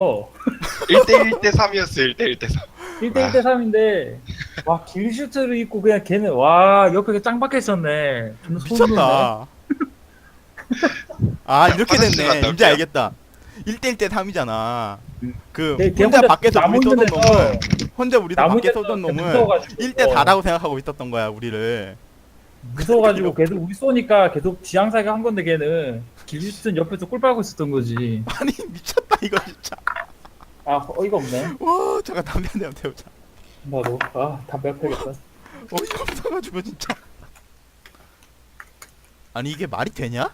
어. 1대 1 대 3이었어요. 1대 1 대 3. 1대 1 대 3인데 와 길슈트를 입고 그냥 걔는 와 옆에 짱 박혀 있었네. 존나 소름 돋네. 미쳤다. 아 이렇게 화장실 됐네. 이제 올게요. 알겠다. 1대1 대 3이잖아. 그 걔- 걔 혼자 밖에서 우리 쏘던 데서 놈을 혼자 우리도 나무 밖에 쏘던 데서 놈을 무서워가지고 1대 어, 4라고 생각하고 있었던 거야 우리를. 무서워가지고 계속 우리 쏘니까 계속 지향사격 한 건데 걔는 길슈트는 옆에서 꿀 빨고 있었던 거지. 아니 미쳤다 이거 진짜. 아 어이가 없네. 와 잠깐 담배 한 대만 태우자. 나도 아 담배 펴야겠다. 어이가 없어가지고 진짜. 아니 이게 말이 되냐?